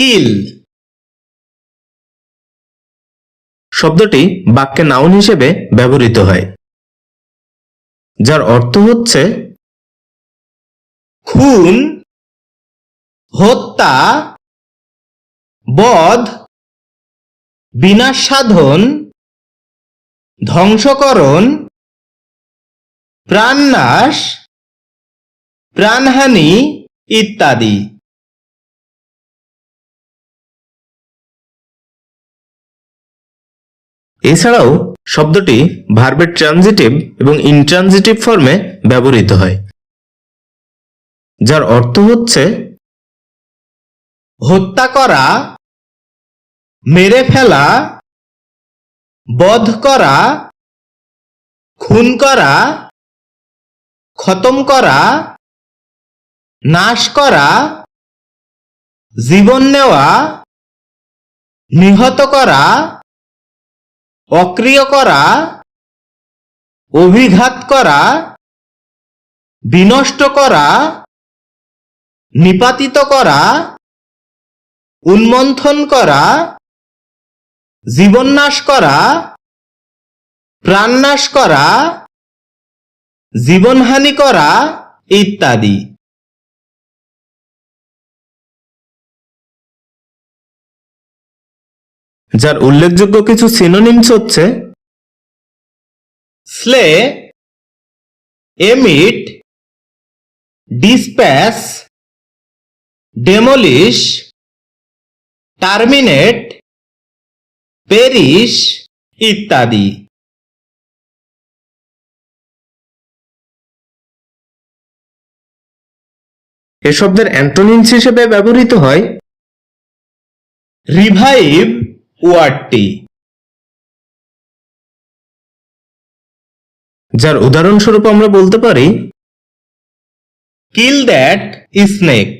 কিল শব্দটি বাক্যে নাউন হিসেবে ব্যবহৃত হয়, যার অর্থ হচ্ছে খুন, হত্যা, বধ বিনাশ সাধন ধ্বংসকরণ, প্রাণনাশ, প্রাণহানি ইত্যাদি। এছাড়াও শব্দটি ভার্বের ট্রানজিটিভ এবং ইনট্রানজিটিভ ফর্মে ব্যবহৃত হয়, যার অর্থ হচ্ছে হত্যা করা, মেরে ফেলা, বধ করা, খুন করা, খতম করা, নাশ করা, জীবন নেওয়া, নিহত করা অক্রিয় করা অভিঘাত করা বিনষ্ট করা নিপাতিত করা উন্মন্থন করা জীবননাশ করা প্রাণনাশ করা জীবনহানি করা ইত্যাদি। যার উল্লেখযোগ্য কিছু সিনোনিমস হচ্ছে slay emit dispatch demolish terminate perish ইত্যাদি। এ শব্দের অ্যান্টোনিমস হিসেবে ব্যবহৃত হয় রিভাইভ ওয়ার্ডটি যার উদাহরণস্বরূপ আমরা বলতে পারি কিল দ্যাট স্নেক